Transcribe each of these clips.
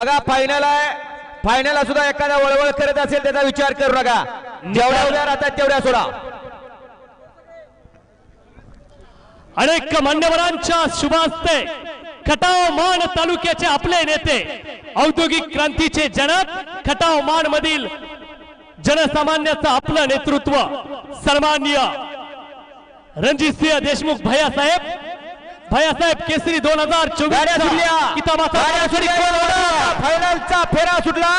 बघा फायनल आहे. फायनल सुद्धा एखादा वळवळ करत असेल त्याचा विचार करू नका. जेवढ्या उद्या राहतात तेवढ्या सोडा. अनेक मान्यवरांच्या शुभास्ते खटाव मान तालुक्याचे आपले नेते औद्योगिक क्रांतीचे जनक खटाव मान मधील जनसामान्याचं आपलं नेतृत्व सन्माननीय रणजितसिंह देशमुख भैया साहेब भैयासाहेब केसरी दोन हजार फायनलचा फेरा सुटला.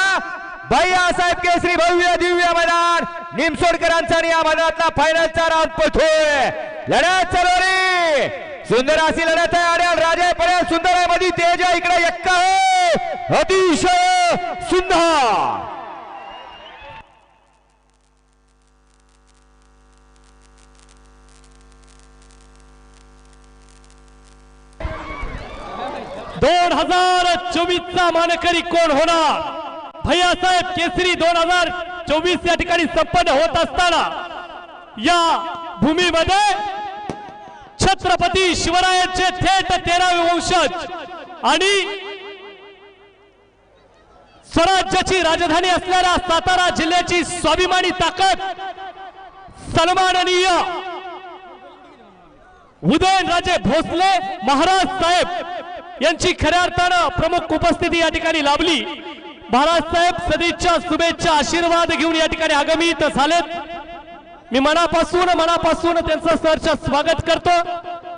भैया साहेब केसरी भव्य दिव्य मैदान. निमसोडकरांचा या मैदानातला फायनलचा राऊंड पळतोय. लढत चालू रे सुंदर अशी लढत आहे आणि राजा पडेल सुंदर आहे. मध्ये तेज इकडे एक्का अतिशय सुंदर. दोन हजार चोवीसचा मानकरी कोण होणार? भैयासाहेब केसरी दोन हजार चोवीस या ठिकाणी संपन्न होत असताना या भूमीमध्ये छत्रपती शिवरायांचे थेट तेरावे वंशज आणि स्वराज्याची राजधानी असलेल्या सातारा जिल्ह्याची स्वाभिमानी ताकद सन्माननीय उदयनराजे भोसले महाराज साहेब यांची खऱ्या अर्थानं प्रमुख उपस्थिती या ठिकाणी लाभली. बाळासाहेब सदिच्छा शुभेच्छा आशीर्वाद घेऊन या ठिकाणी आगमित झालेत. मी मनापासून मनापासून त्यांचं सरचं स्वागत करतो.